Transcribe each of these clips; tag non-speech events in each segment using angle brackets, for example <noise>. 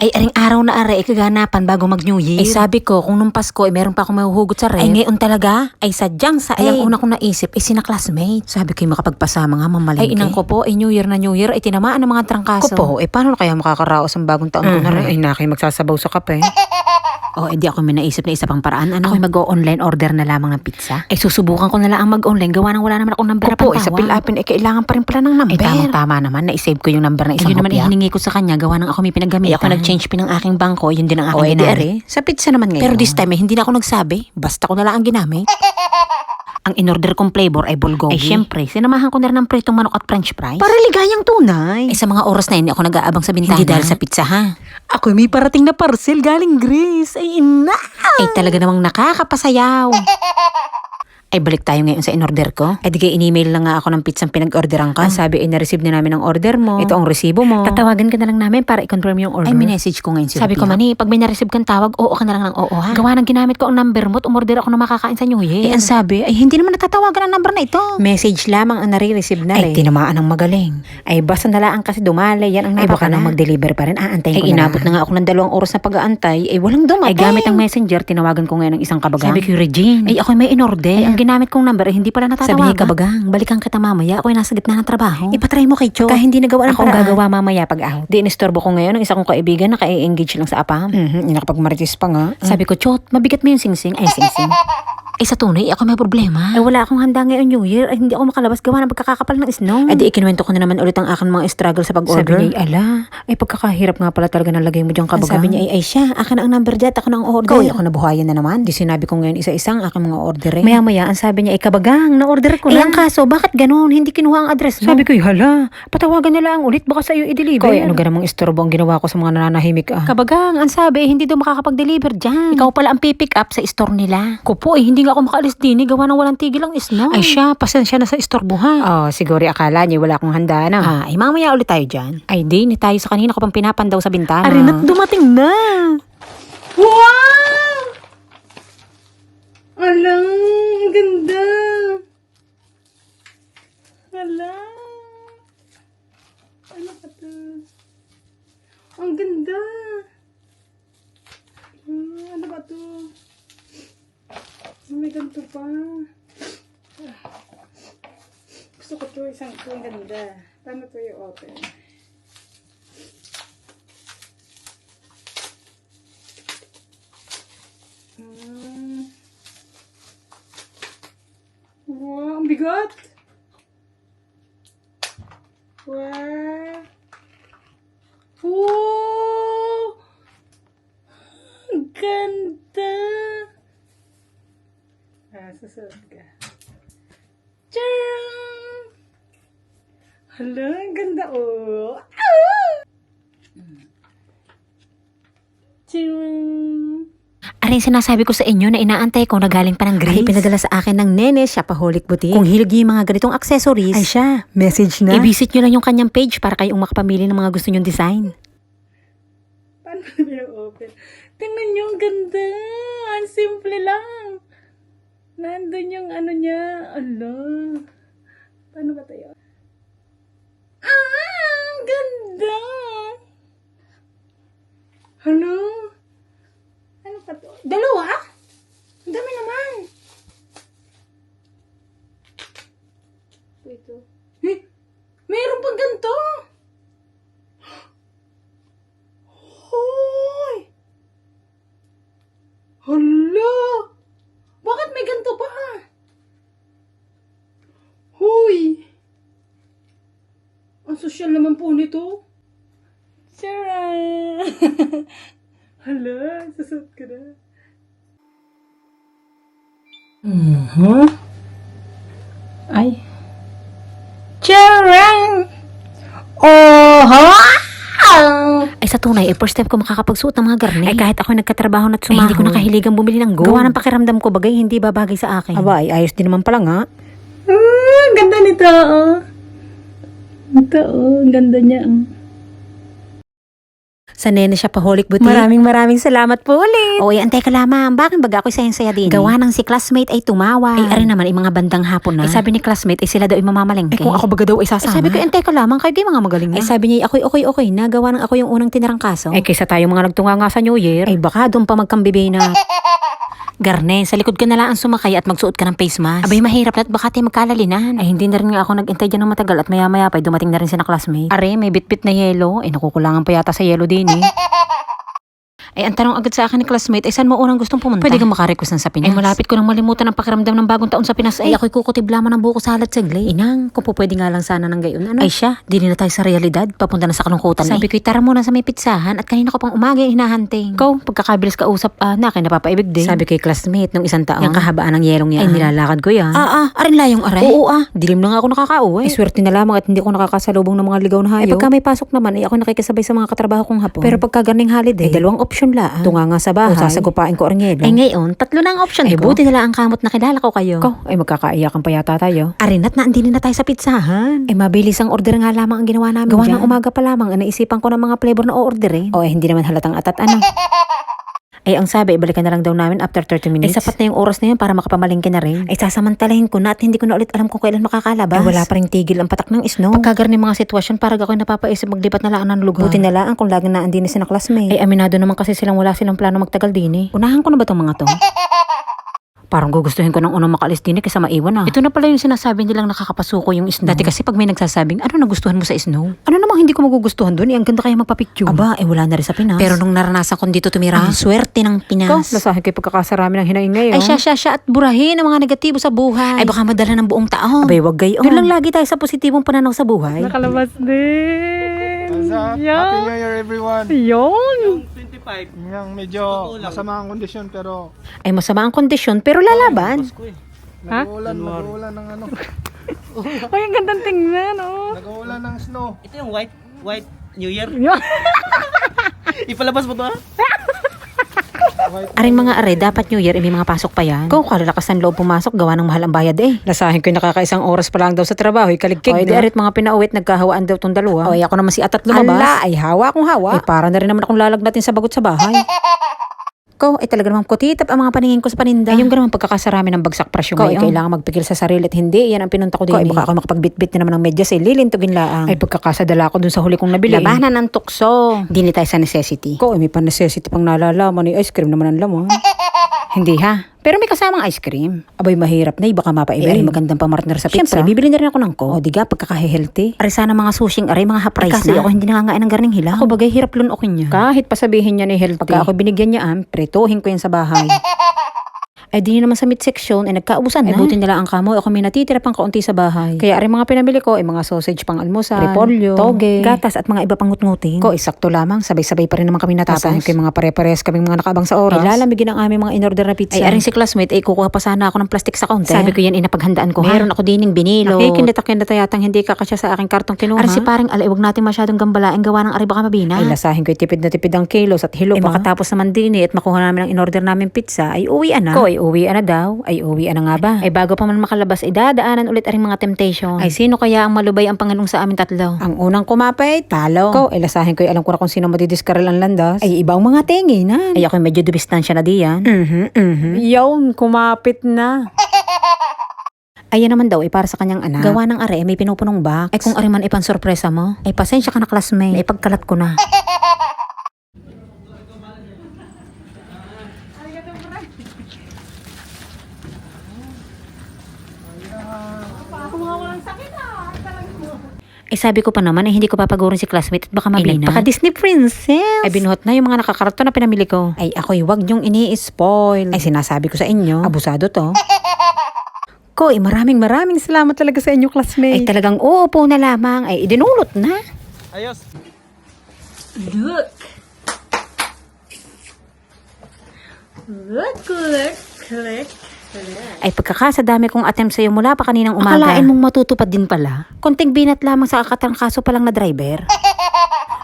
Ay, aring araw na are, ikaganapan bago mag-New Year. Ay, sabi ko, kung nung Pasko, ay meron pa akong mahuhugot sa ref. Ay, ngayon talaga? Ay, sadyang sa Ay, ang una kong naisip, ay sina classmate. Sabi ko, makapagpasama nga, mamalingke. Ay, inang ko po, ay New Year na New Year, ay tinamaan ng mga trangkaso. Ko po, eh, paano kaya makakaraos ang bagong taon ko na rin? Ay, nakay magsasabaw sa kape. Oh, edi ako may naisip na isa pang paraan. Ano? Ako mag-online order na lamang ng pizza. Ay, susubukan ko na lang ang mag-online. Gawa nang wala naman akong number Opo, na isa pilapin, eh, kailangan pa rin pala ng number. Ay, tamang-tama naman. Na-save ko yung number ng isang Ayun naman, hopya. naman ihiningi ko sa kanya. Gawa nang ako may pinagamitan. Ay, ako nag-change pin ng aking bangko. Yun din ang aking edi, ginari. are, sa pizza naman ngayon. Pero this time, eh, hindi na ako nagsabi. Basta ko na lang ang ginamit. <laughs> ang in-order kong flavor ay bulgogi. Ay, syempre, sinamahan ko na rin ng pritong manok at french fries. Para ligayang tunay. Eh, sa mga oras na yun, ako nag-aabang sa bintana. Hindi dahil sa pizza, ha? Ako may parating na parcel galing Greece. Ay, ina! Ay, talaga namang nakakapasayaw. <laughs> Ay, balik tayo ngayon sa in-order ko. Ay, di in-email lang nga ako ng pizzang pinag-orderan ka. sabi, ay, na-receive na namin ang order mo. Ito ang resibo mo. Tatawagan ka na lang namin para i-confirm yung order. Ay, minessage ko ngayon si Sabi ko, Mani, pag may na-receive kang tawag, oo ka na lang ng oo, ha? Gawa ng ginamit ko ang number mo at umorder ako na makakain sa New Year. Eh, ang sabi, ay hindi naman natatawagan ang number na ito. Message lamang ang nare-receive na Ay, rin. tinamaan ng magaling. Ay, basta na lang kasi dumali. Yan ang Ay, baka na mag-deliver pa rin. Aantayin Ay, ko na inabot na nga ako ng dalawang oras na pag-aantay. Ay, walang dumating. Ay, gamit ang messenger, tinawagan ko ngayon ng isang kabagang. Sabi ko, Regine. Ay, ako may inorder. Ay, ang ginamit kong number, ay hindi pala natatawagan. Sabi niya, kabagang, balikan kita mamaya. Ako'y nasa gitna ng trabaho. Ipatry mo kay Cho. Kaya hindi nagawa ng Ako ang paraan. gagawa mamaya pag out. Di, inistorbo ko ngayon ng isa kong kaibigan na ka-engage lang sa apam. Mhm, nakapagmaritis pa nga. Sabi ko, Chot, mabigat mo yung singsing. Ay, singsing. <laughs> Ay, sa tunay, ako may problema. Ay, wala akong handa ngayon New Year. Ay, hindi ako makalabas gawa ng pagkakakapal ng snow. Ay, di, ikinuwento ko na naman ulit ang akin mga struggle sa pag-order. Sabi niya, ala, ay pagkakahirap nga pala talaga ng lagay mo diyang kabagang. Sabi niya, ay, ay siya, akin ang number dyan, ako na ang order. Ikaw, ay ako nabuhayan na naman. Di sinabi ko ngayon isa-isang aking mga order eh. Maya-maya, ang sabi niya, ay kabagang, na-order ko na. Eh, ang kaso, bakit ganun? Hindi kinuha ang address mo. Sabi ko, hala, patawagan na lang ulit, baka sa'yo i-deliver. Koy, ano ganamang istorbo ang ginawa ko sa mga nananahimik ah. Kabagang, ang sabi, hindi daw makakapag-deliver dyan. Ikaw pala ang pipick up sa store nila. Ko po, eh, hindi nga ako makaalis din, eh, gawa ng walang tigil ang snow. Ay siya, pasensya na sa istorbo ha. Oh, siguro akala niya wala akong handa na. Ah, ay mamaya ulit tayo dyan. Ay di, ni tayo sa kanina ko pang pinapandaw sa bintana. Arin at dumating na. Wow! Alang, ganda. Alang. Ano ka to? Ang ganda. Hmm, ano ba to? May ganito pa. Ah. Gusto ko to, isang to, ang ganda. Paano to yung open? Hmm. Wow, ang bigat! Wow! Oh! Ganda! Susunod ka. Tcharam! Hala, ang ganda oh! Ah! Tcharam! Arin sinasabi ko sa inyo na inaantay ko na galing pa ng Greece. Ay, pinadala sa akin ng nene, siya paholik butik. Kung hilig yung mga ganitong accessories, Ay siya, message na. i-visit nyo lang yung kanyang page para kayong makapamili ng mga gusto nyong design. Paano nila open? Tingnan nyo, ang ganda. Ang simple lang. Nandun yung ano niya. Ala. Paano ba tayo? Ah! Ganda! Hello? Ano pa to? Dalawa? Ang dami naman. Ito. Eh, mayroon pang ganito. Hoy! Hala! Bakit may ganito pa? Hoy! Ang sosyal naman po nito. Sarah! <laughs> Hala, susot ka na. Mhm. Ay. Charang! Oh, Ay sa tunay, eh, first time ko makakapagsuot ng mga garni. Ay kahit ako nagkatrabaho na sumahod. Ay, hindi ko nakahiligang bumili ng gold. Gawa ng pakiramdam ko bagay, hindi babagay sa akin. Aba, ay ayos din naman pala nga. Ah, ang ganda nito, oh. Ito, oh. Ang ganda niya, oh. Sa nene siya paholic buti. Maraming maraming salamat po ulit. O, ay, antay ka lamang. Bakit baga ako'y sayang-saya din? Gawa ng si classmate ay tumawa. Ay, ari naman, ay mga bandang hapon na. Ay, sabi ni classmate, ay sila daw ay mamamalengke. Eh, kung ako baga daw ay Ay, sasama. sabi ko, antay ka lamang, kayo di mga magaling na. Ay, sabi niya, ako'y okay, okay na. Gawa ng ako yung unang tinarang kaso. Eh, kaysa tayo mga nagtunga nga sa New Year. Ay, baka doon pa magkambibi na. <laughs> Garne, sa likod ka na lang ang sumakay at magsuot ka ng face mask. Abay, mahirap na at baka tayo magkalalinan. Ay, hindi na rin nga ako nag-intay dyan ng matagal at maya-maya pa, ay dumating na rin si na classmate. Are, may bitbit na yelo. Ay, nakukulangan pa yata sa yelo din eh. <laughs> Ay, ang tanong agad sa akin ni classmate, ay saan mo unang gustong pumunta? Pwede kang makarequest ng sa Pinas. Ay, malapit ko nang malimutan ang pakiramdam ng bagong taon sa Pinas. Ay, ako'y kukutib lamang ng buko salad sa Glay. Inang, kung po pwede nga lang sana ng gayon. Ano? Ay siya, di na tayo sa realidad. Papunta na sa kalungkutan Sabi ko'y tara muna sa may pitsahan at kanina ko pang umaga yung hinahunting. Ikaw, pagkakabilis ka usap, ah, na kay napapaibig din. Sabi ko'y classmate nung isang taon. Yung kahabaan ng yelong yan. Ay, nilalakad ko yan. Ah, ah, arin layong aray. Oo, ah, dilim na nga ako nakakauwi. Ay, swerte na lamang at hindi ko nakakasalubong ng mga ligaw na hayo. Ay, pagka may pasok naman, ay ako nakikisabay sa mga katrabaho kong hapon. Pero pagka ganing holiday, ay dalawang option la. Tunga nga sa bahay. O sasagupain ko yelo. Ay, ngayon, tatlo na ang option ko. buti na lang ang kamot na kilala ko kayo. Ko, ay magkakaiyakan pa yata tayo. Arinat na, andinin na tayo sa pizzahan. Eh, mabilis ang order nga lamang ang ginawa namin Gawa dyan. ng umaga pa lamang, naisipan ko ng mga flavor na o-orderin. O, eh, hindi naman halatang atat ano. <laughs> Ay, ang sabi, ibalikan na lang daw namin after 30 minutes. Ay, sapat na yung oras na yun para makapamalingki na rin. Ay, sasamantalahin ko na at hindi ko na ulit alam kung kailan makakalabas. Ay, wala pa rin tigil ang patak ng snow. Pagkagar mga sitwasyon, parang ako napapaisip maglipat na lang ng lugar. Buti na lang kung lagi na andin na sina classmate. Ay, aminado naman kasi silang wala silang plano magtagal din eh. Unahan ko na ba tong mga to? Parang gugustuhin ko ng unang makaalis din eh kaysa maiwan ah. Ito na pala yung sinasabi nilang nakakapasuko yung snow. Dati kasi pag may nagsasabing, ano nagustuhan mo sa snow? Ano namang hindi ko magugustuhan doon? Eh, ang ganda kaya magpapicture. Aba, eh wala na rin sa Pinas. Pero nung naranasan ko dito tumira, ang swerte ng Ko, Pinas. nasahin ko'y pagkakasarami ng hinaing ngayon. Ay, siya, siya, siya, at burahin ang mga negatibo sa buhay. Ay, baka madala ng buong taon. Abay, wag gayon. Yun lang lagi tayo sa positibong pananaw sa buhay. Nakalabas din. What's up? Happy New Year everyone! Yun. Yung medyo masama ang kondisyon pero Ay, masama ang kondisyon, pero lalaban. Ha? nag-uulan, nag-uulan ng ano, <laughs> Ay, ang gandang tingnan, oh. nag-uulan ng snow. Ito yung white, white New Year. <laughs> Ipalabas mo to ha? <laughs> Aring mga are, dapat New Year, eh, may mga pasok pa yan. Kung kalalakas ng loob pumasok, gawa ng mahal ang bayad eh. Lasahin ko'y nakakaisang oras pa lang daw sa trabaho. Ikaligkig O, edi na. arit mga pinauwit, nagkahawaan daw tong dalawa. O, ay ako naman si Atat lumabas. Ala, ay hawa akong hawa. Eh, para na rin naman akong lalagnatin sa bagot sa bahay. <laughs> Ko, ay talaga naman kutitap ang mga paningin ko sa paninda. Ay, yung ganun pagkakasarami ng bagsak presyo Ko, ngayon. ay kailangan magpigil sa sarili at hindi. Yan ang pinunta ko din. Ko, ay eh. baka ako makapagbitbit na naman ng medyas eh. Lilintugin laang. Ay, pagkakasadala ko dun sa huli kong nabili. labanan ng tukso. Dini tayo sa necessity. Ko, ay may pan-necessity pang nalalaman. Ay, ice cream naman ang laman. Hindi ha. Pero may kasamang ice cream. Abay, mahirap na. eh, Baka mapaiba. Eh, rin. magandang pamartner sa pizza. Siyempre, bibili na rin ako ng ko. O, diga, pagkakahe-healthy. Aray sana mga sushing, aray mga half-price Kasi na. ako hindi nangangain ng garning hilaw. Ako bagay hirap lunokin niya. Kahit pa sabihin niya ni healthy. Pagka ako binigyan niya am, pretohin ko yan sa bahay. <laughs> Ay di naman sa meat section ay nagkaubusan na. Ay buti nila ang kamo. Ako may natitira pang kaunti sa bahay. Kaya rin mga pinamili ko ay mga sausage pang almusal, repolyo, toge, gatas at mga iba pang ngutnguting. ko, isakto lamang. Sabay-sabay pa rin naman kami natapos. Tapos? Kay mga pare-pares kaming mga nakaabang sa oras. Ay, lalamigin ang aming mga in-order na pizza. Ay aring si classmate ay kukuha pa sana ako ng plastic sa counter. Sabi ko yan inapaghandaan ko. Meron ako dining binilo. Nakikindata-kindata yatang hindi kakasya sa aking kartong kinuha. Aring si parang alay, wag natin masyadong gambalain gawa ng ari baka mabina. Ay, lasahin ko tipid na tipid ang kilos at hilo Ay, makatapos naman din eh, at makuha namin ang in-order namin pizza, ay uwi na. Ko, ay uwi na daw. Ay uwi na nga ba? Ay bago pa man makalabas, ay dadaanan ulit aring mga temptation. Ay sino kaya ang malubay ang pangalong sa amin tatlo? ang unang kumapay, talo. Ko, ay lasahin ko, ay alam ko na kung sino madidiskarel ang landas. Ay, ibang mga tingi na. Ay ako medyo dubistansya na diyan. Mhm, mhm. Yun, kumapit na. <laughs> Ayan naman daw ay para sa kanyang anak. Gawa ng are, may pinupunong box. Ay kung ari man ipan sorpresa mo, ay pasensya ka na classmate. Ay pagkalat ko na. <laughs> Eh sabi ko pa naman ay hindi ko papagurin si classmate at baka mabina. baka Disney princess. Ay binuhat na yung mga nakakarto na pinamili ko. Ay ako'y wag niyong ini-spoil. Ay sinasabi ko sa inyo, abusado to. <laughs> ko, ay maraming maraming salamat talaga sa inyo classmate. Ay talagang uupo na lamang. Ay idinulot na. Ayos. Look. Look, look, click, Ay pagkakasadami kong attempt sa'yo mula pa kaninang umaga. Akalain mong matutupad din pala. Konting binat lamang sa akatrangkaso pa lang na driver. <laughs>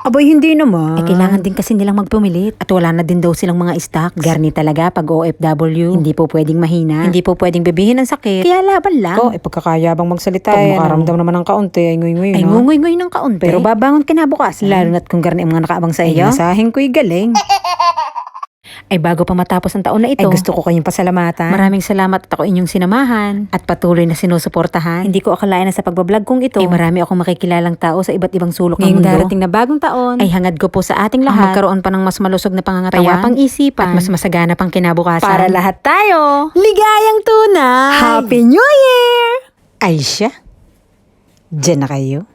Abay, hindi naman. Eh, kailangan din kasi nilang magpumilit. At wala na din daw silang mga stocks. Garni talaga pag OFW. Hindi po pwedeng mahina. Hindi po pwedeng bebihin ng sakit. Kaya laban lang. Ko, eh pagkakayabang magsalita Pag eh. makaramdam naman ng kaunti, ay nguy-nguy, Ay, no? ngungoy-ngoy ng kaunti. Pero babangon kinabukasan. Lalo na't kung garni ang mga nakaabang sa Ay, iyo. nasahin ko'y galing. <laughs> Ay, bago pa matapos ang taon na ito. Ay, gusto ko kayong pasalamatan. Maraming salamat at ako inyong sinamahan at patuloy na sinusuportahan. Hindi ko akalain na sa pagbablog kong ito ay marami akong makikilalang tao sa iba't ibang sulok ng Ngayong mundo. darating na bagong taon, ay hangad ko po sa ating ang lahat magkaroon pa ng mas malusog na pangangatawan, payapang isipan at mas masagana pang kinabukasan. para lahat tayo. ligayang tunay! Happy New Year! Ay siya, Diyan na kayo.